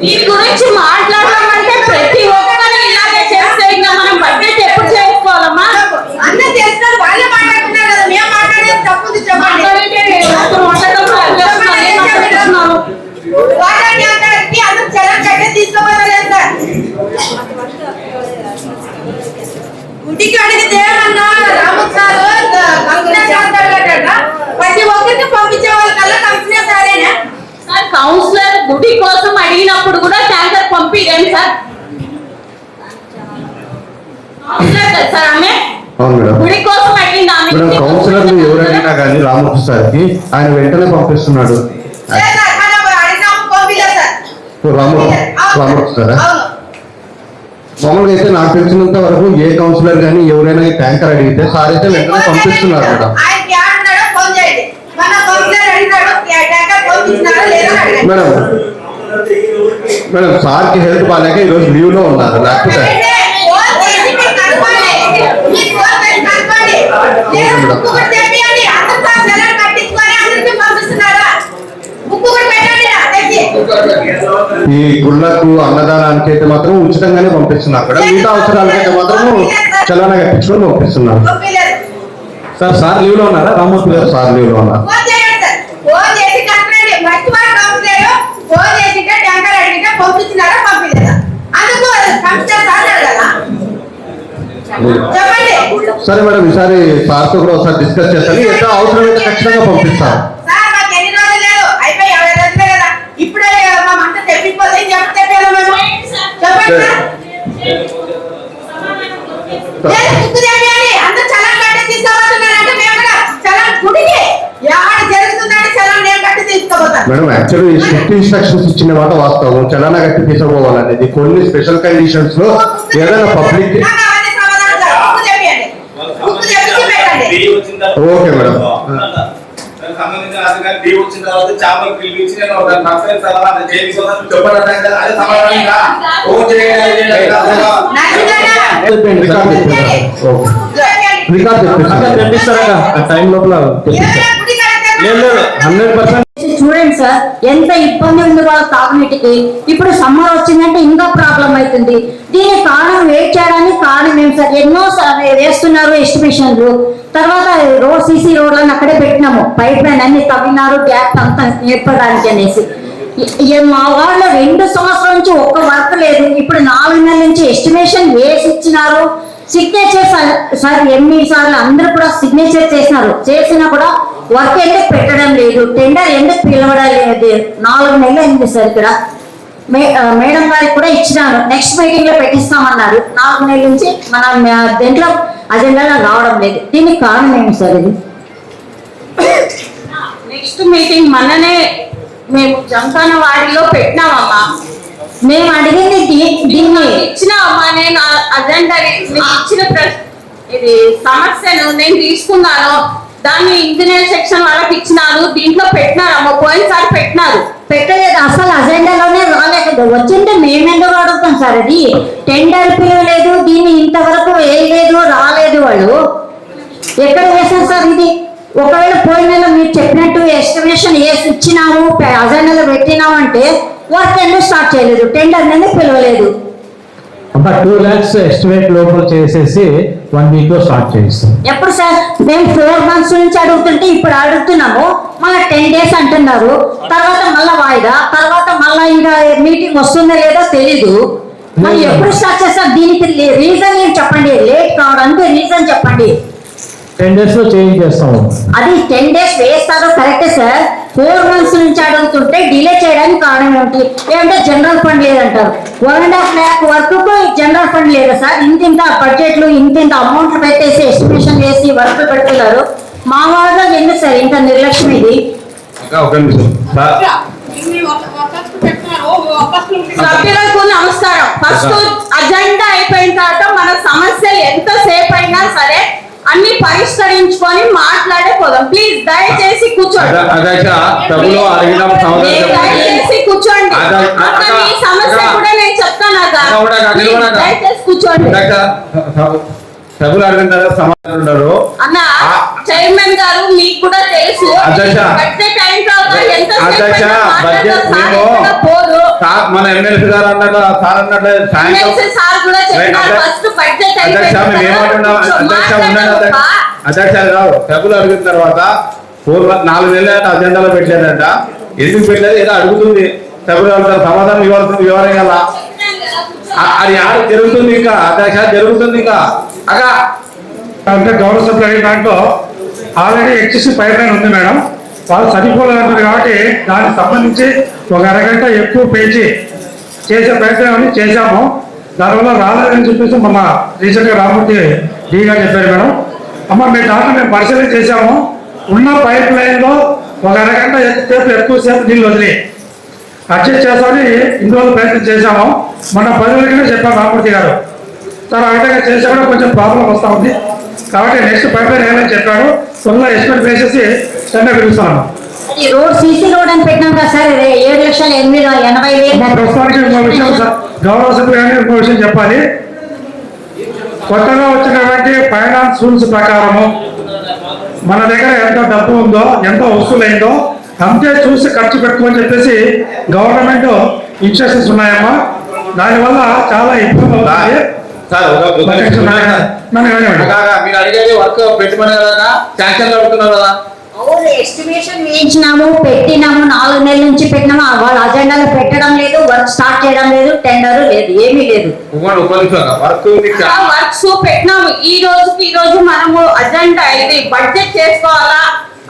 దీని గురించి మాట్లాడమంటే ప్రతి ఒక్కరు ఇలాగే చేస్తే ఇంకా మనం బడ్జెట్ ఎప్పుడు చేసుకోవాలమ్మా అందరూ చేస్తున్నారు వాళ్ళే మాట్లాడుతున్నారు కదా మేము మాట్లాడేది తప్పుంది చెప్పండి. మాట్లాడడం అందరూ చలం కట్టే సార్. గుడికి అడిగితే ఏమన్నా రాము సార్ కంపెనీ చేస్తాడట ప్రతి ఒక్కరికి పంపించే వాళ్ళకల్లా కంపెనీ సారేనా? సార్ కౌన్సిలర్ గుడి కోసం అడిగినప్పుడు కూడా ట్యాంకర్ పంపిరండి సార్. కౌన్సిలర్ కదా సార్ ఆమె? అవును మేడం. గుడి కోసం అడిగింది ఆమె. మేడం కౌన్సిలర్లు ఎవరైనా కానీ రామకృష్ణ సార్కి ఆయన వెంటనే పంపిస్తున్నాడు. రామకృష్ణ మామూలుగా అయితే నాకు తెలిసినంత వరకు ఏ కౌన్సిలర్ కానీ ఎవరైనా ట్యాంకర్ అడిగితే సార్ అయితే వెంటనే పంపిస్తున్నారు మేడం ఆయనకి ఏమన్నాడో ఫోన్ చేయండి మన కౌన్సిలర్ అడిగినాడు ట్యాంకర్ పంపించినారో లేదో అని అడగండి మేడం మేడం సార్కి హెల్త్ బాగాలేక ఈరోజు లీవ్లో ఉన్నారు తెచ్చి. ఈ గుళ్ళకు అన్నదానానికి అయితే మాత్రం ఉచితంగానే పంపిస్తున్నారు మిగతా అవసరాలకైతే మాత్రం చలానా కట్టించుకొని పంపిస్తున్నారు. సార్ సార్ లీవ్లో ఉన్నారా? రామూర్తి గారు? సార్ లీవ్లో ఉన్నారు. ఫోన్ చేయండి సార్. మేడం ఈసారి సార్తో కూడా ఒకసారి డిస్కస్ చేస్తాను. ఎంత అవసరమైతే ఖచ్చితంగా పంపిస్తాను. మేడం యాక్చువల్లీ స్ట్రిక్ట్ ఇన్స్ట్రక్షన్స్ ఇచ్చిన మాట వాస్తవం చలానా కట్టి తీసుకోవాలనేది కొన్ని స్పెషల్ కండిషన్స్ లో ఏదైనా పబ్లిక్ నాకు అవన్నీ సమాధానం కాదు. బుక్ తెప్పియండి. బుక్ తెప్పించి పెట్టండి. Okay madam. సంబంధించిన అధికారి డి వచ్చిన తర్వాత చేపలు పిలిపించి నేను ఒక నర్సరీ సలహా చేసి చెప్పడం అదే సమాధానంగా ఫోన్ చేయాలి నచ్చిందా? Record book తెప్పియండి. రికార్డ్ అక్కడ తెప్పిస్తారా ఆ టైం లోపల తెప్పిస్తారు చూడండి సార్ ఎంత ఇబ్బంది ఉంది వాళ్ళ తాగునీటికి. ఇప్పుడు సమ్మర్ వచ్చిందంటే ఇంకా ప్రాబ్లం అవుతుంది. దీని కారణం వెయిట్ చేయడానికి కారణం ఏం సార్? ఎన్నో వేస్తున్నారు ఎస్టిమేషన్లు. తర్వాత రోడ్ సీసీ రోడ్లను అక్కడే పెట్టినాము. పైప్ లైన్ అన్ని తవ్వినారు గ్యాప్ అంతా ఏర్పడడానికి అనేసి. మా వాళ్ళ రెండు సంవత్సరాల నుంచి ఒక్క వర్క్ లేదు. ఇప్పుడు నాలుగు నెలల నుంచి ఎస్టిమేషన్ వేసి ఇచ్చినారు. సిగ్నేచర్ సార్ ఎన్ని సార్లు అందరూ కూడా సిగ్నేచర్ చేసినారు. చేసినా కూడా వర్క్ ఎందుకు పెట్టడం లేదు? టెండర్ ఎందుకు పిలవడం లేదు? నాలుగు నెలలు అయింది సార్ ఇక్కడ మే- మేడం గారికి కూడా ఇచ్చినాను. నెక్స్ట్ మీటింగ్లో పెట్టిస్తామన్నారు. నాలుగు నెలల నుంచి మన దీంట్లో అజెండాలో రావడం లేదు. దీనికి కారణం ఏంటి సార్ ఇది? నెక్స్ట్ మీటింగ్ మననే మేము జంకాన వాడిలో పెట్టినామమ్మా. మేము అడిగింది దీన్ని ఇచ్చినామమ్మా. నేను అజెండా ఇచ్చిన ఇది సమస్యను నేను తీసుకున్నాను. దాన్ని ఇంజనీర్ సెక్షన్ వాళ్ళకి ఇచ్చినారు. దీంట్లో పెట్టినారమ్మా పోయినసారి పెట్టినారు. పెట్టలేదు. అసలు అజెండాలోనే రాలేదు వచ్చింటే మేమెందుకు అడుగుతాం సార్ అది? టెండర్ పిలవలేదు. దీన్ని ఇంతవరకు వేయలేదు రాలేదు వాళ్ళు. ఎక్కడ వేసాం సార్ ఇది? ఒకవేళ పోయిన నెల మీరు చెప్పినట్టు ఎస్టిమేషన్ వేసి ఇచ్చినాము అజెండాలో పెట్టినాము అంటే వర్క్ ఎందుకు స్టార్ట్ చేయలేదు? టెండర్ ఎందుకు పిలవలేదు. టూ ల్యాక్స్ ఎస్టిమేట్ లోపల చేసేసి వన్ వీక్లో స్టార్ట్ చేయిస్తాం. ఎప్పుడు సార్? మేము ఫోర్ మంత్స్ నుంచి అడుగుతుంటే ఇప్పుడు అడుగుతున్నాము. మళ్ళీ టెన్ డేస్ అంటున్నారు. తర్వాత మళ్ళా వాయిదా? తర్వాత మళ్ళా ఇంకా మీటింగ్ వస్తుందో లేదో తెలీదు. మరి ఎప్పుడు స్టార్ట్ చేస్తారు? దీనికి రీజన్ ఏం చెప్పండి? లేట్ కావడానికి రీజన్ చెప్పండి. టెన్ డేస్లో చేంజ్ చేస్తాము అది టెన్ డేస్ వేస్తారో కరెక్టే సార్ ఫోర్ మంత్స్ నుంచి అడుగుతుంటే డిలే చేయడానికి కారణం ఏమిటి? ఏమంటే జనరల్ ఫండ్ లేదంటారు. One and half lakh work general fund లేదా సార్ ఇంత ఇంత బడ్జెట్లు ఇంత ఇంత అమౌంట్ పెట్టేసి ఎస్టిమేషన్ చేసి వర్క్ పెడుతున్నారు. మా వాళ్ళలో ఎందుకు సార్ ఇంత నిర్లక్ష్యం ఇది. ఒక నిమిషం. సార్. సభ్యులకు నమస్కారం. ఫస్ట్ అజెండా అయిపోయిన తర్వాత మన సమస్యలు ఎంతసేపు అయినా సరే అన్ని పరిష్కరించుకొని మాట్లాడే పోదాం. ప్లీజ్ దయచేసి కూర్చోండి. ప్రభులో అడిగిన దయచేసి కూర్చోండి. సమస్య. కూడా నేను చెప్తాను. దయచేసి కూర్చోండి. ప్రభులు అడిగిన తర్వాత సమాధానం అన్న ఆ. చైర్మన్ గారు మీకు కూడా తెలుసు. అధ్యక్ష. అధ్యక్ష, బడ్జెట్ మేము- మన ఎమ్మెల్సీ గారు అన్నట్టు సార్ అన్నట్టు సాయంత్రం అధ్యక్ష- మేము ఏమంటున్నాం అధ్యక్ష ఉండండి అధ్యక్ష. కాదు డబ్బులు అడిగిన తర్వాత పూర్వ నాలుగు నెలల అజెండాలో పెట్టలేదంట. ఎందుకు పెట్టలేదు? ఏదో అడుగుతుంది. అడుగుతారు. సమాధానం ఇవ్వాల్సింది వివరం కదా అది ఆడ జరుగుతుంది ఇంకా దశ జరుగుతుంది ఇంకా. అగా అంటే గౌరవ సభ్యులు దాంట్లో ఆల్రెడీ హెచ్ఎస్సి పైప్ లైన్ ఉంది మేడం. వాళ్ళు సరిపోలేదంటారు కాబట్టి దానికి సంబంధించి ఒక అరగంట ఎక్కువ పేచి చేసే ప్రయత్నం అని చేశాము. దానివల్ల రాలేదని చెప్పేసి మన రీసెంట్గా రామూర్తి డీగా చెప్పారు మేడం. అమ్మ మీ దాంట్లో మేము పరిశీలన చేశాము. ఉన్న పైప్ లైన్లో ఒక అరగంట ఎక్కువసేపు ఎక్కువసేపు నీళ్ళు వదిలి అడ్జస్ట్ చేస్తామని ఇన్ని రోజులు ప్రయత్నం చేశాము. మన ప్రజలకనే చెప్పారు రామూర్తి గారు. సార్ ఆ విధంగా చేసే కూడా కొంచెం ప్రాబ్లం వస్తూ ఉంది. కాబట్టి నెక్స్ట్ పైప్ వేయాలని చెప్పాడు త్వరలో ఎస్టిమేట్ వేసేసి టెండర్ పిలుస్తాను ఈ రోడ్ సీసీ రోడ్ అని పెట్టినాం కదా సార్ ఇది ఏడు లక్షల ఎనిమిది ఎనభై మా ప్రస్తుతానికి ఇంకో విషయం సార్. గౌరవ సభ్యులు కానీ ఇంకో విషయం చెప్పాలి. కొత్తగా వచ్చినటువంటి ఫైనాన్స్ రూల్స్ ప్రకారము మన దగ్గర ఎంత డబ్బు ఉందో ఎంత వసూలైందో అంతే చూసి ఖర్చు పెట్టుకోని చెప్పేసి గవర్నమెంట్ ఇన్స్ట్రక్షన్స్ ఉన్నాయమ్మా. దానివల్ల చాలా ఇబ్బంది అవుతుంది. మీరు అడిగేది వర్క్ పెట్టమని కదా శాంక్షన్ అడుగుతున్నారు కదా. అవును ఎస్టిమేషన్ వేయించినాము పెట్టినాము నాలుగు నెలల నుంచి పెట్టినాము. వాళ్ళ అజెండాలో పెట్టడం లేదు వర్క్ స్టార్ట్ చేయడం లేదు టెండర్ లేదు ఏమీ లేదు. వర్క్స్ పెట్టినాము. ఈ రోజుకి ఈ రోజు మనము అర్జెంట్ ఇది బడ్జెట్ చేసుకోవాలా?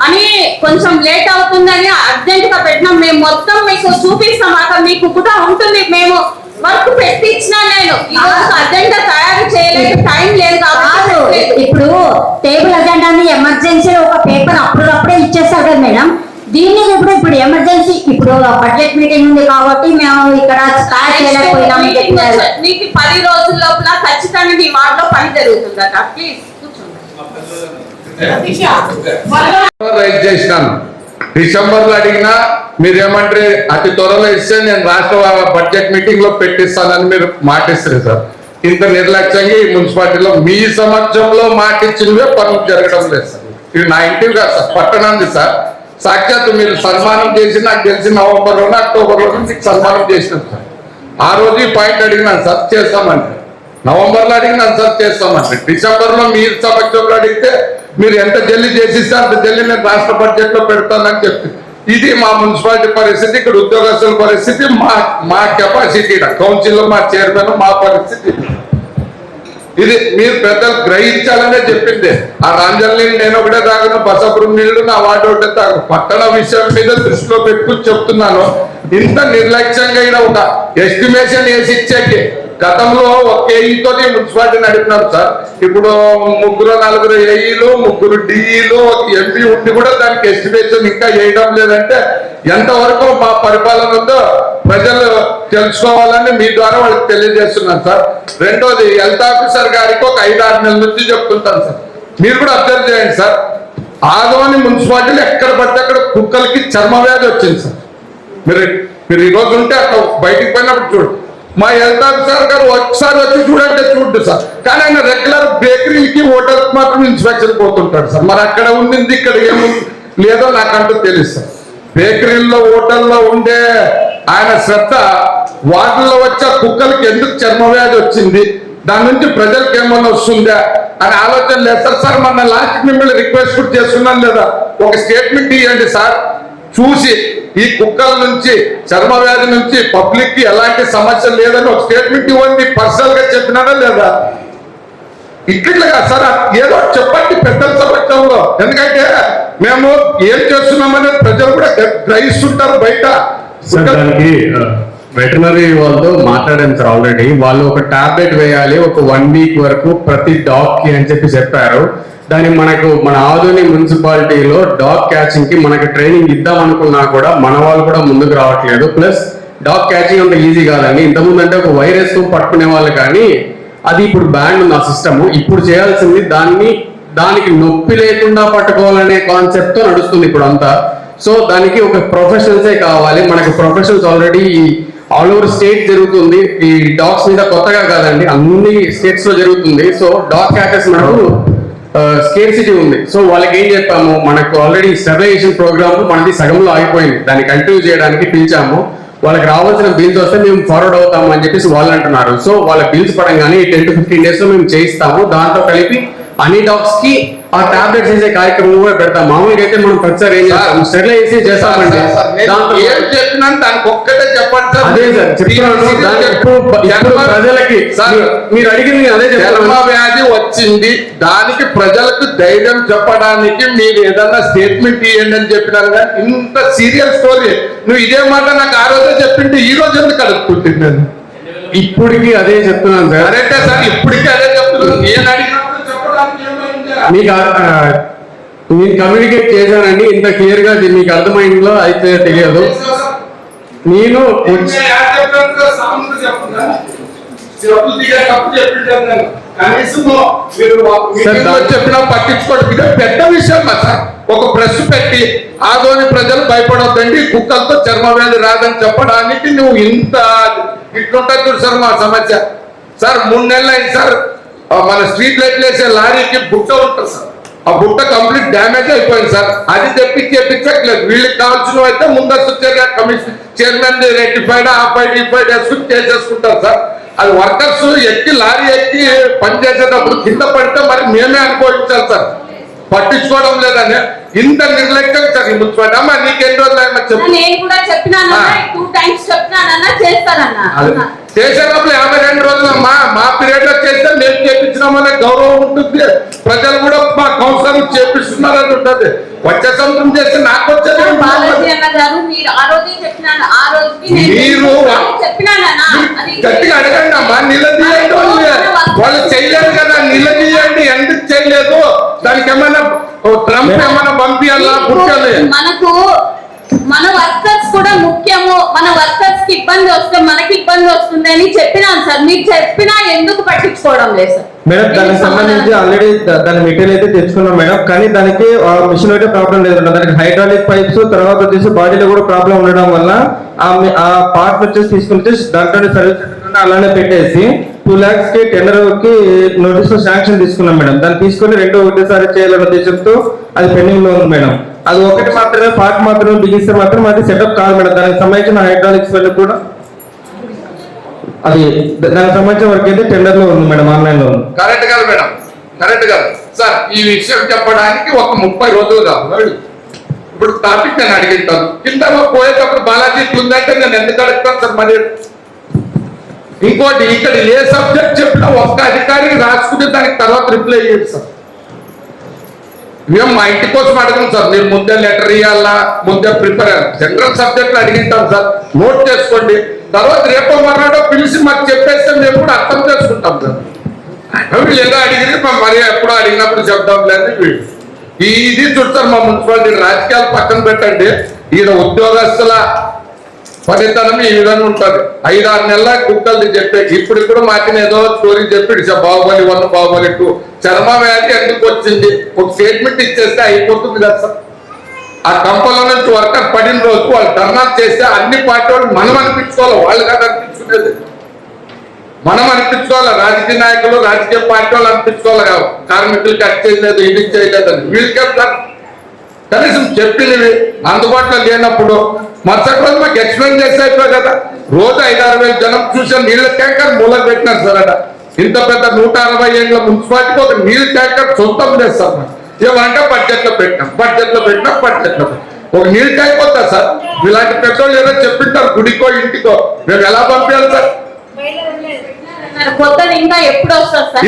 అని కొంచెం లేట్ అవుతుందని అర్జెంట్గా పెట్టినాం. మేము మొత్తం మీకు చూపిస్తాం. అక్కడ మీకు కూడా ఉంటుంది. మేము వర్క్ పెట్టించినా నేను. ఈ రోజు అర్జెంట్ తయారు చేయలేదు టైం లేదు కాబట్టి కాదు. ఇప్పుడు టేబుల్ అజెండాని ఎమర్జెన్సీ ఒక పేపర్ అప్పుడప్పుడే ఇచ్చేస్తారు కదా మేడం. దీన్ని ఇప్పుడు ఇప్పుడు ఎమర్జెన్సీ ఇప్పుడు బడ్జెట్ మీటింగ్ ఉంది కాబట్టి మేము ఇక్కడ వచ్చే- మీకు పది రోజుల లోపల ఖచ్చితంగా మీ వార్డులో పని జరుగుతుందట. ప్లీజ్ కూర్చోండి. రైట్ చేసినాను డిసెంబర్లో అడిగినా మీరు అతి త్వరలో ఇస్తే నేను రాష్ట్ర బడ్జెట్ మీటింగ్లో పెట్టిస్తానని మీరు మాటిస్తారు సార్. ఇంత నిర్లక్ష్యంగా ఈ మున్సిపాలిటీలో మీ సమక్షంలో మాటిచ్చినవే పనులు జరగడం లేదు సార్. ఇది నా ఇంటివి కాదు సార్ పట్టణంది సార్. సాక్షాత్ మీరు సన్మానం చేసి నాకు తెలిసి నవంబర్లోనే అక్టోబర్ మీకు సన్మానం చేసినాం సార్. ఆ రోజు ఈ పాయింట్ అడిగినాను సార్ చేస్తామంటే. నవంబర్లో అడిగినాను సార్ చేస్తామండి డిసెంబర్లో మీరు సమక్షంలో అడిగితే మీరు ఎంత జల్లి చేసిస్తే అంత జల్లి నేను రాష్ట్ర బడ్జెట్లో పెడతానని చెప్తే ఇది మా మున్సిపాలిటీ పరిస్థితి ఇక్కడ ఉద్యోగస్తుల పరిస్థితి మా మా కెపాసిటీ కౌన్సిల్ మా చైర్మన్ మా పరిస్థితి. ఇది మీరు పెద్దలు గ్రహించాలనే చెప్పింది. ఆ రాంజల్ని నేను ఒకటే తాగను బసపురం నీళ్ళు నా వాటి ఒకటే పట్టణ విషయం మీద దృష్టిలో పెట్టుకుని చెప్తున్నాను. ఇంత నిర్లక్ష్యంగా ఇక్కడ ఒక ఎస్టిమేషన్ వేసి ఇచ్చాకే గతంలో ఒక ఏఈతో మున్సిపాలిటీ నడిపినారు సార్. ఇప్పుడు ముగ్గురు నలుగురు ఏఈలు ముగ్గురు డిఈలు ఒక ఎంపీ ఉండి కూడా దానికి ఎస్టిమేషన్ ఇంకా వేయడం లేదంటే ఎంతవరకు మా పరిపాలన ఉందో ప్రజలు తెలుసుకోవాలని మీ ద్వారా వాళ్ళకి తెలియజేస్తున్నాను సార్. రెండోది హెల్త్ ఆఫీసర్ గారికి ఒక ఐదు ఆరు నెలల నుంచి చెప్తుంటాను సార్. మీరు కూడా అబ్జర్వ్ చేయండి సార్. ఆదోని మున్సిపాలిటీలు ఎక్కడ పడితే అక్కడ కుక్కలకి చర్మ వ్యాధి వచ్చింది సార్. మీరు మీరు ఈరోజు ఉంటే అక్కడ బయటికి పోయినప్పుడు చూడు. మా హెల్త్ సార్ గారు ఒకసారి వచ్చి చూడంటే చూడు సార్. కానీ ఆయన రెగ్యులర్ బేకరీకి హోటల్కి మాత్రం ఇన్స్పెక్షన్ పోతుంటాడు సార్. మరి అక్కడ ఉండింది ఇక్కడ ఏముంది? లేదో నాకంటూ తెలుసు సార్. బేకరీల్లో హోటల్లో ఉండే ఆయన శ్రద్ధ వాటిల్లో వచ్చే కుక్కలకి ఎందుకు చర్మవ్యాధి వచ్చింది? దాని నుంచి ప్రజలకు ఏమన్నా వస్తుందా? అని ఆలోచన లేదు సార్. సార్ మన లాస్ట్ మిమ్మల్ని రిక్వెస్ట్ కూడా చేస్తున్నాను లేదా? ఒక స్టేట్మెంట్ ఇవ్వండి సార్. చూసి ఈ కుక్కల నుంచి చర్మ వ్యాధి నుంచి పబ్లిక్కి ఎలాంటి సమస్య లేదని ఒక స్టేట్మెంట్ ఇవ్వండి పర్సనల్గా చెప్పినారా లేదా? ఇట్లా సార్ ఏదో చెప్పండి పెద్దల సమక్షంలో. ఎందుకంటే మేము ఏం చేస్తున్నామనేది ప్రజలు కూడా గ్ర- గ్రహిస్తుంటారు బయట. దానికి వెటనరీ వాళ్ళతో మాట్లాడాను సార్ ఆల్రెడీ వాళ్ళు ఒక టాబ్లెట్ వేయాలి ఒక వన్ వీక్ వరకు ప్రతి డాగ్కి అని చెప్పి చెప్పారు. దాన్ని మనకు మన ఆధుని మున్సిపాలిటీలో డాగ్ క్యాచింగ్కి మనకి ట్రైనింగ్ ఇద్దాం అనుకున్నా కూడా మన వాళ్ళు కూడా ముందుకు రావట్లేదు. ప్లస్ డాగ్ క్యాచింగ్ అంత ఈజీ కాదండి. ఇంతకుముందు అంటే ఒక వైరస్ పట్టుకునే వాళ్ళు కానీ అది ఇప్పుడు బ్యాండ్ ఉంది ఆ సిస్టమ్. ఇప్పుడు చేయాల్సింది దాన్ని దానికి నొప్పి లేకుండా పట్టుకోవాలనే కాన్సెప్ట్తో నడుస్తుంది ఇప్పుడు అంతా. సో దానికి ఒక ప్రొఫెషనల్సే కావాలి. మనకి professionals already all over state జరుగుతుంది. ఈ డాగ్స్ మీద కొత్తగా కాదండి అన్ని స్టేట్స్లో జరుగుతుంది. సో డాగ్ క్యాచెస్ మనకు స్కేర్సిటీ ఉంది. సో వాళ్ళకి ఏం చెప్పాము మనకు ఆల్రెడీ స్టెబిలైజేషన్ ప్రోగ్రామ్ మనది సగంలో ఆగిపోయింది. దాన్ని కంటిన్యూ చేయడానికి పిలిచాము. వాళ్ళకి రావాల్సిన బిల్స్ వస్తే మేము ఫార్వర్డ్ అవుతాము అని చెప్పేసి వాళ్ళు అంటున్నారు. సో వాళ్ళ బిల్స్ పడంగానే టెన్ టు ఫిఫ్టీన్ డేస్లో మేము చేయిస్తాము. దాంతో కలిపి అన్ని డాగ్స్కి ఆ టాబ్లెట్స్ వేసే కార్యక్రమం కూడా పెడతాం. మామూలుగా అయితే మనం ప్రతిసారి ఏం చేస్తాం? స్టెరిలైజ్ చేస్తామండి. ఏం చెప్పినా దానికి ఒక్కటే చెప్పండి ప్రజలకి సార్, మీరు- అడిగింది అదే చర్మ వ్యాధి వచ్చింది. దానికి ప్రజలకు ధైర్యం చెప్పడానికి మీరు ఏదన్నా స్టేట్మెంట్ ఇవ్వండి అని చెప్పినారు కానీ ఇంత సీరియల్ స్టోరీ నువ్వు ఇదే మాట నాకు ఆ రోజే చెప్పింటే ఈ రోజు ఎందుకు అడుగుతుంటుంది నేను ఇప్పటికి అదే చెప్తున్నాను సార్. కరెక్టే సార్ ఇప్పటికీ అదే చెప్తున్నాను. నేను అడిగినప్పుడు చెప్పడానికి ఏమైంది? మీకు నేను కమ్యూనికేట్ చేశానండి. ఇంత క్లియర్గా మీకు అర్థమైందో అయితే తెలియదు. నేను చెప్పాను పట్టించుకోండి. ఇది పెద్ద విషయం సార్. ఒక ప్రెస్ పెట్టి ఆదోని ప్రజలు భయపడొద్దండి కుక్కలతో చర్మ వ్యాధి రాదని చెప్పడానికి నువ్వు ఇంత ఇట్లుంటుంది చూడు సార్ మా సమస్య. సార్ మూడు నెలలు అయింది సార్. మన స్ట్రీట్ లైట్లు వేసే లారీకి బుట్ట ఉంటుంది సార్. ఆ బుట్ట కంప్లీట్ డ్యామేజ్ అయిపోయింది సార్. అది తెప్పించి తెప్పించట్లేదు. వీళ్ళకి కావాల్సిన అయితే ముందస్తు చర్య కమిషన్ చైర్మన్ రెక్టిఫైడ్ ఆఫైడ్ ఇఫైడ్ వేసుకుని చేసేసుకుంటారు సార్. అది వర్కర్స్ ఎక్కి లారీ ఎక్కి పని చేసేటప్పుడు కింద పడితే మరి మేమే అనుభవించాలి సార్. పట్టించుకోవడం లేదని ఇంత నిర్లక్ష్యం సార్ ఈ మున్సిపాలిటీ అమ్మా నీకెన్ని రోజులు చెప్పు. నేను కూడా టైమ్స్ చెప్పినానన్నా చేస్తానన్నా. చేసేటప్పుడు యాభై రెండు రోజులు. అమ్మా మా పీరియడ్లో చేస్తే మేము చేపించినామనే గౌరవం ఉంటుంది. ప్రజలు కూడా మా కౌన్సిలర్ చేపిస్తున్నారని ఉంటుంది. వచ్చే సంవత్సరం చేస్తే నాకు వచ్చేది మీరు ఆ రోజే చెప్పినాను ఆ రోజుకి నేను మీరు చెప్పినానన్నా. అది గట్టిగా అడగండి అమ్మా. నిలదీయండి. వాళ్ళు చేయలేదు కదా. నిలదీయండి ఎందుకు చేయలేదు? దానికి ఏమైనా ట్రంప్ ఏమైనా పంపించాలా? మనకు మన వర్కర్స్ కూడా ముఖ్యము. మన వర్కర్స్కి ఇబ్బంది వస్తే మనకి ఇబ్బంది వస్తుంది అని చెప్పినాను సార్. మీరు చెప్పినా ఎందుకు పట్టించుకోవడం లేదు సార్? మేడం దానికి సంబంధించి ఆల్రెడీ దాని మెటీరియల్ అయితే తెచ్చుకున్నాం మేడం. కానీ దానికి మిషన్ అయితే ప్రాబ్లం లేదు. దానికి హైడ్రాలిక్ పైప్స్ తర్వాత వచ్చేసి బాడీలో కూడా ప్రాబ్లం ఉండడం వల్ల ఆ పార్ట్ వచ్చేసి తీసుకుని వచ్చేసి దాంట్లో సర్వీస్ అలానే పెట్టేసి టూ ల్యాక్స్కి టెండర్కి నోటీస్ శాంక్షన్ తీసుకున్నాం మేడం. దాన్ని తీసుకొని రెండో ఒకటేసారి చేయాలన్న ఉద్దేశంతో అది పెండింగ్లో ఉంది మేడం. అది ఒకటి మాత్రమే పార్ట్ మాత్రం బిగిస్తే మాత్రం అది సెటప్ కాదు మేడం. దానికి సంబంధించిన హైడ్రాలిక్స్ వెళ్ళి కూడా అది దానికి సంబంధించిన వరకు అయితే టెండర్లో ఉంది మేడం ఆన్లైన్లో ఉంది. కరెక్ట్ కాదు మేడం. కరెక్ట్ కాదు. సార్ ఈ విషయం చెప్పడానికి ఒక ముప్పై రోజులు కాదు. ఇప్పుడు టాపిక్ నేను అడిగింటాను. కింద పోయేటప్పుడు బాలాజీ ఉందంటే నేను ఎందుకు అడుగుతాను? సార్ మరి ఇంకోటి ఇక్కడ ఏ సబ్జెక్ట్ చెప్పినా ఒక్క అధికారికి రాసుకుంటే దానికి తర్వాత రిప్లై ఇయ్యదు సార్. మేము మా ఇంటి కోసం అడగం సార్. మీరు ముందే లెటర్ ఇవ్వాలా ముందే ప్రిపేర్ జనరల్ సబ్జెక్ట్ అడిగింటాం సార్. నోట్ చేసుకోండి. తర్వాత రేపో మర్నాడో పిలిచి మాకు చెప్పేస్తే మేము కూడా అర్థం చేసుకుంటాం సార్. వీళ్ళు ఏదో అడిగితే మేము మరి ఎప్పుడో అడిగినప్పుడు చెప్తాం లేదు వీళ్ళు ఇది చూస్తారు మా మున్సిపాలిటీ రాజకీయాలు పక్కన పెట్టండి. ఈయన ఉద్యోగస్తుల ఫలితనం ఈ విధంగా ఉంటది. ఐదారు నెలల కుక్కలు చెప్పే ఇప్పుడు ఇప్పుడు మాటిన ఏదో స్టోరీ చెప్పి బాహుబలి వన్ బాహుబలి టూ. చర్మ వ్యాధి ఎందుకు వచ్చింది? ఒక స్టేట్మెంట్ ఇచ్చేస్తే అయిపోతుంది కదా సార్. ఆ కంపలో నుంచి వర్కర్ పడిన రోజు వాళ్ళు ధర్నా చేస్తే అన్ని పార్టీ వాళ్ళు మనం అనిపించుకోవాలి. వాళ్ళు కాదు అనిపించుకునేది. మనం అనిపించుకోవాలి. రాజకీయ నాయకులు రాజకీయ పార్టీ వాళ్ళు అనిపించుకోవాలి కాదు. కార్మికులకి అది చేయలేదు ఇది చేయలేదని. వీళ్ళకి కనీసం చెప్పినవి అందుబాటులో లేనప్పుడు మరుసటి రోజు మాకు ఎక్స్ప్లెయిన్ చేస్తే అయిపోయి కదా. రోజు ఐదారు వేల జనం చూసే నీళ్ళ ట్యాంకర్ మూలకు పెట్టినారు సార్ అట. ఇంత పెద్ద నూట అరవై ఏళ్ళ మున్సిపాలిటీకి ఒక నీళ్ళ ట్యాంకర్ సొంతం చేస్తారు సార్ ఏమంటే బడ్జెట్లో పెట్టినాం. బడ్జెట్లో పెట్టినాం బడ్జెట్లో పెట్టినాం. ఒక నీళ్ళ ట్యాంక్ వద్దా సార్? ఇలాంటి పెట్రోల్ ఏదో చెప్పింటారు గుడికో ఇంటికో. మేము ఎలా పంపించాలి సార్?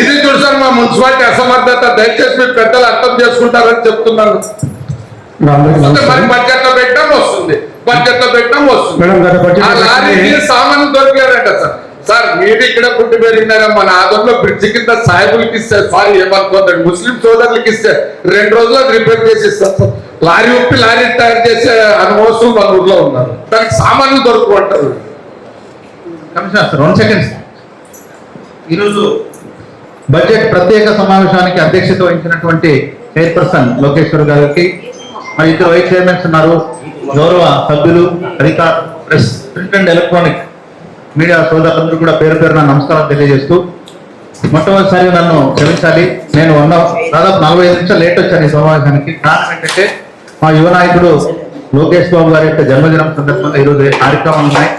ఇది చూడు సార్? మా మున్సిపాలిటీ అసమర్థత. దయచేసి మీరు పెద్దలు అర్థం చేసుకుంటారని చెప్తున్నాను అందరికీ వస్తే మరి నమస్కారం. బడ్జెట్లో పెట్టడం వస్తుంది. బడ్జెట్లో పెట్టడం వస్తుంది. మేడం, గత బడ్జెట్ ఆ లో లారీకి పెట్టింది- సామాను దొరికారంట సార్. సార్ మీరు ఇక్కడ పుట్టి పెరిగినారా మన ఆదంలో బ్రిడ్జి కింద సాయిబులకి ఇస్తే సారీ ఏమనుకోదండి ముస్లిం సోదరులకి ఇస్తే రెండు రోజులు అది రిపేర్ చేసి ఇస్తారు. లారీ ఉప్పి లారీ తయారు చేసే అనుభవం మన ఊర్లో ఉన్నారు. దానికి సామాన్లు దొరుకు అంటారు. కమిషనర్ సార్ వన్ సెకండ్ ఈరోజు బడ్జెట్ ప్రత్యేక సమావేశానికి అధ్యక్షత వహించినటువంటి చైర్పర్సన్ లోకేశ్వర్ గారికి మా ఇద్దరు వైస్ చైర్మన్స్ ఉన్నారు. గౌరవ సభ్యులు అధికార press print and electronic media సోదరులందరూ కూడా పేరు పేరున నమస్కారం తెలియజేస్తూ మొట్టమొదటిసారి నన్ను క్షమించాలి. నేను వన్ దాదాపు నలభై ఐదు నిమిషాలు లేట్ వచ్చాను ఈ సమావేశానికి. కారణం ఏంటంటే మా యువ నాయకుడు లోకేష్ బాబు గారి యొక్క జన్మదినం సందర్భంగా ఈరోజు కార్యక్రమాలు ఉన్నాయి?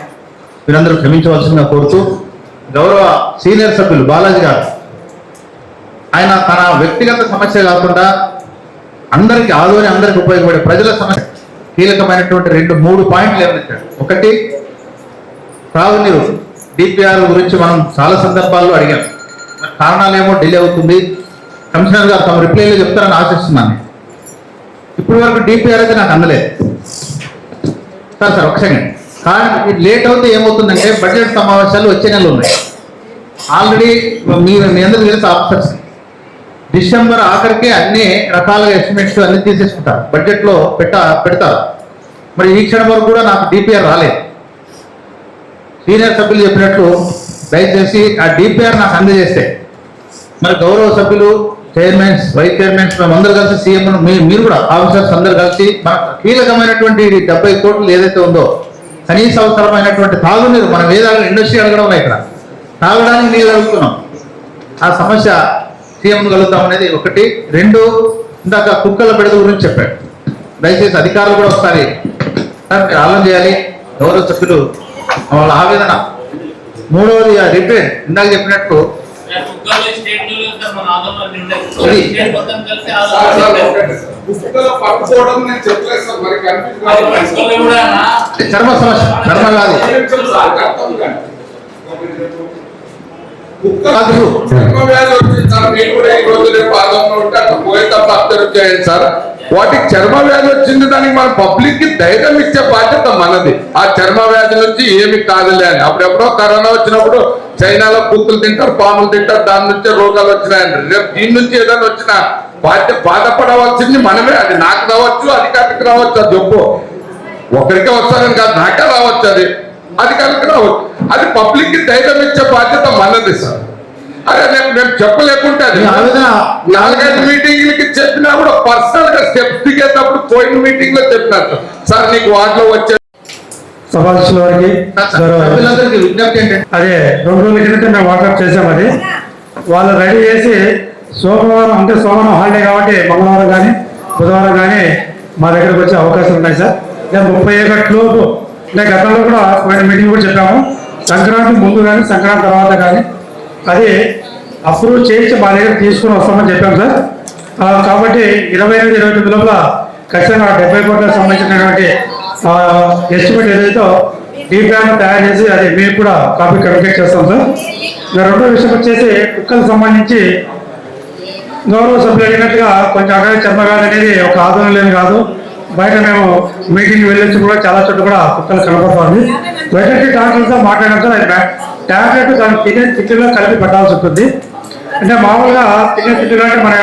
మీరందరూ క్షమించవలసిందిగా కోరుతూ గౌరవ సీనియర్ సభ్యులు బాలాజీ గారు ఆయన తన వ్యక్తిగత సమస్య కాకుండా అందరికి ఆలోచన అందరికి ఉపయోగపడే ప్రజల సమస్య. కీలకమైనటువంటి రెండు మూడు పాయింట్లు ఏమనిచ్చాడు ఒకటి త్రాగునీరు డిపిఆర్ గురించి మనం చాలా సందర్భాల్లో అడిగాం. కారణాలేమో డిలే అవుతుంది. కమిషనర్ గారు తమ రిప్లైలో చెప్తారని ఆశిస్తున్నాను. ఇప్పటి వరకు డిపిఆర్ అయితే నాకు అందలేదు. సార్ సార్ ఒక సెకండ్ కానీ లేట్ అవుతే ఏమవుతుందంటే బడ్జెట్ సమావేశాలు వచ్చే నెలలు ఉన్నాయి. ఆల్రెడీ మీరు మీ అందరూ తెలుసు ఆఫీసర్స్ డిసెంబర్ ఆఖరికి అన్ని రకాల ఎస్టిమేట్స్ అన్ని తీసేసుకుంటారు. బడ్జెట్లో పెట్ట పెడతారు. మరి ఈ క్షణం వరకు కూడా నాకు డిపిఆర్ రాలేదు. సీనియర్ సభ్యులు చెప్పినట్లు దయచేసి ఆ డిపిఆర్ నాకు అందజేస్తే. మరి గౌరవ సభ్యులు చైర్మన్స్ వైస్ చైర్మన్స్ మేమందరూ కలిసి సీఎం మీరు కూడా ఆఫీసర్స్ అందరు కలిసి మన కీలకమైనటువంటి డెబ్బై కోట్లు ఏదైతే ఉందో కనీస అవసరమైనటువంటి తాగునీరు మనం ఏదైనా ఇండస్ట్రీ అడగడం ఇక్కడ. తాగడానికి నీళ్ళు అడుగుతున్నాం. ఆ సమస్య సీఎం కలుగుతాం అనేది ఒకటి. రెండు ఇందాక కుక్కల బెడద గురించి చెప్పాడు. దయచేసి అధికారులు కూడా ఒకసారి సార్ మీరు ఆలోచన చేయాలి. గౌరవ సభ్యులు? వాళ్ళ ఆవేదన. మూడవది రిపేర్ ఇందాక చెప్పినట్టు చర్మ సమస్య. చర్మ వ్యాధి కుక్కలు చర్మ వ్యాధి వచ్చింది సార్. మీరు కూడా ఈ రోజు రేపు ఆగంలో ఉంటే అక్కడ పోయి తప్ప అబ్జర్వ్ చేయండి సార్? వాటికి చర్మ వ్యాధి వచ్చింది దానికి మన పబ్లిక్కి ధైర్యం ఇచ్చే బాధ్యత మనది. ఆ చర్మ వ్యాధి నుంచి ఏమి కాదులే అని. అప్పుడెప్పుడో కరోనా వచ్చినప్పుడు చైనాలో కుక్కలు తింటారు పాములు తింటారు దాని నుంచే రోగాలు వచ్చినాయండి రేపు దీని నుంచి ఏదైనా వచ్చినా బాధ్య బాధపడవలసింది మనమే. అది నాకు రావచ్చు అధికారికి రావచ్చు అది చెప్పు ఒకరికే వస్తారని కాదు నాకే రావచ్చు అది. అధికారికి రావచ్చు అది పబ్లిక్కి ధైర్యం ఇచ్చే బాధ్యత మనది సార్. అరే నేను నేను చెప్పలేకుంటే అది నాలుగైదు మీటింగ్లకి చెప్పినా కూడా పర్సనల్గా స్టెప్స్ దిగేటప్పుడు పోయిన మీటింగ్లో చెప్పినట్టు సార్ నీకు వాటిలో వచ్చే సభాధ్యక్షుల వారికి అదే రెండు రోజుల కిందట మేము వాట్సాప్ చేసాం అది. వాళ్ళు రెడీ చేసి సోమవారం అంటే సోమవారం హాలిడే కాబట్టి మంగళవారం కానీ బుధవారం కానీ మా దగ్గరకు వచ్చే అవకాశం ఉన్నాయి సార్. ముప్పై ఒకటిలోపు అంటే గతంలో కూడా పోయిన మీటింగ్ కూడా చెప్పాము. సంక్రాంతి ముందు కానీ సంక్రాంతి తర్వాత కానీ అది అప్రూవ్ చేయించి మా దగ్గర తీసుకుని వస్తామని చెప్పాం సార్. కాబట్టి ఇరవై ఎనిమిది ఇరవై తొమ్మిది లోపల ఖచ్చితంగా డెబ్బై కోట్లకు సంబంధించినటువంటి ఎస్టిమేట్ ఏదైతే ఈ ప్లాన్ తయారు చేసి అది మీకు కూడా కాపీ కమ్యూనికేట్ చేస్తాం సార్. ఇంకా రెండో విషయం వచ్చేసి కుక్కలకు సంబంధించి గౌరవ సభ్యులు అడిగినట్టుగా కొంచెం అక్కడ చర్మగాలి అనేది ఒక ఆదరణ లేని కాదు. బయట మేము మీటింగ్ వెళ్ళొచ్చి కూడా చాలా చోట్ల కూడా కుక్కలు కనపడుతుంది వెటర్నరీ డాక్టర్తో మాట్లాడినాక ట్యాబ్లెట్ టాబ్లెట్ దాని తినే తిట్టులో కలిపి పెట్టాల్సి ఉంటుంది. అంటే మామూలుగా తినే తిట్టులో అంటే మన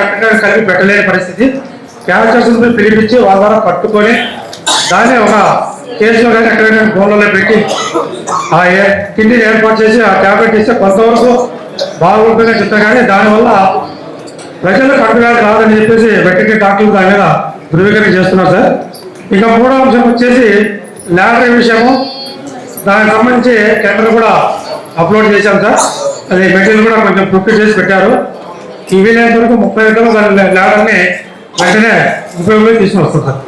కలిపి పెట్టలేని పరిస్థితి. క్యాన్సర్స్ పిలిపించి వాళ్ళ ద్వారా పట్టుకొని దాన్ని ఒక కేసులో కానీ ఎక్కడైనా ఫోన్లలో పెట్టి ఆ ఏ- తిండిని ఏర్పాటు చేసి ఆ టాబ్లెట్ ఇస్తే కొంతవరకు బాగుంటుందని చెప్తారు. కానీ దానివల్ల ప్రజలకు అంటువ్యాధి రాదని చెప్పేసి వెటర్నరీ డాక్టర్లు దాని మీద ధృవీకరణ చేస్తున్నారు సార్. ఇక మూడో అంశం వచ్చేసి ల్యాటరీ విషయము. దానికి సంబంధించి టెండర్ కూడా అప్లోడ్ చేశాం సార్. అది మెటీరియల్ కూడా కొంచెం ప్రిపేర్ చేసి పెట్టారు. ఈ వీలైనంత వరకు ముప్పై గంటలు దాని ల్యాడర్ని వెంటనే ఉపయోగంలో తీసుకుని వస్తాం సార్.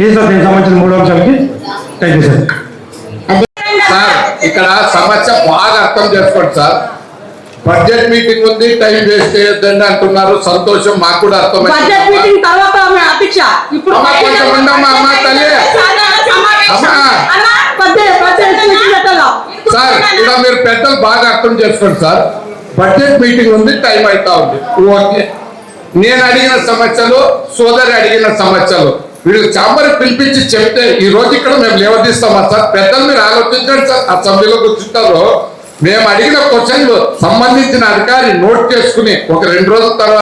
ఇది సార్ దీనికి సంబంధించిన మూడో అంశాలకి థ్యాంక్ యూ సార్ సార్ ఇక్కడ సమస్య బాగా అర్థం చేసుకోండి సార్. బడ్జెట్ మీటింగ్ ఉంది టైం వేస్ట్ చేయొద్దండి అంటున్నారు. సంతోషం మాకు కూడా బడ్జెట్ అర్థమైంది మీటింగ్ తర్వాత ఆమె అధ్యక్ష ఇప్పుడు? సార్ ఇక్కడ మీరు పెద్దలు బాగా అర్థం చేసుకోండి సార్. బడ్జెట్ మీటింగ్ ఉంది టైం అవుతా ఉంది. ఓకే. నేను అడిగిన సమస్యలు సోదరి అడిగిన సమస్యలు వీళ్ళు చాంబర్ పిలిపించి చెప్తే ఈ రోజు ఇక్కడ మేము లేవదీస్తామా సార్? పెద్దలు మీరు ఆలోచించండి సార్. ఆ సభ్యులు కూర్చుంటారు. మేము అడిగిన క్వశ్చన్లు సంబంధించిన అధికారి నోట్ చేసుకుని ఒక రెండు రోజుల తర్వాత